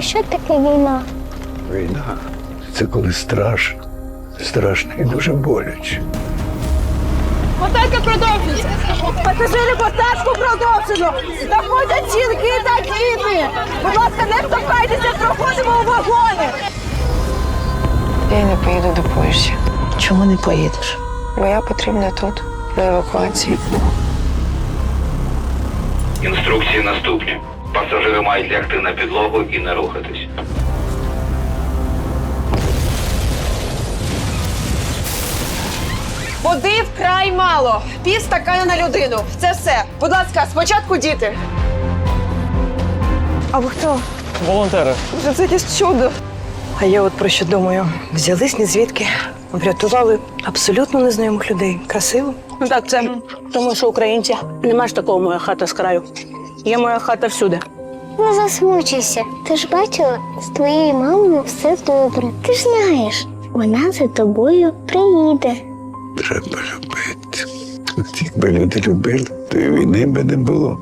А що таке війна? Війна це коли страшно. Страшно і дуже боляче. Посадка продовжується. Пасажири посадку продовжено. Заходять жінки та діти. Будь ласка, не штовхайтеся, проходимо у вагони. Я не поїду до Польщі, Чому не поїдеш? бо я потрібна тут, на евакуації. Інструкції наступні. Пасажири мають лягти на підлогу і не рухатись. Води вкрай мало. Пів стакана на людину. Це все. Будь ласка, спочатку діти. А ви хто? Волонтери. Це якесь чудо. А я от про що думаю. Взялись ні звідки, врятували абсолютно незнайомих людей. Красиво. Ну так, це тому, що українці. Нема ж такого моя хата з краю. Є моя хата всюди. Не засмучуйся. Ти ж бачила, з твоєю мамою все добре. Ти ж знаєш, вона за тобою приїде. Треба любити. От Якби люди любили, то і війни би не було.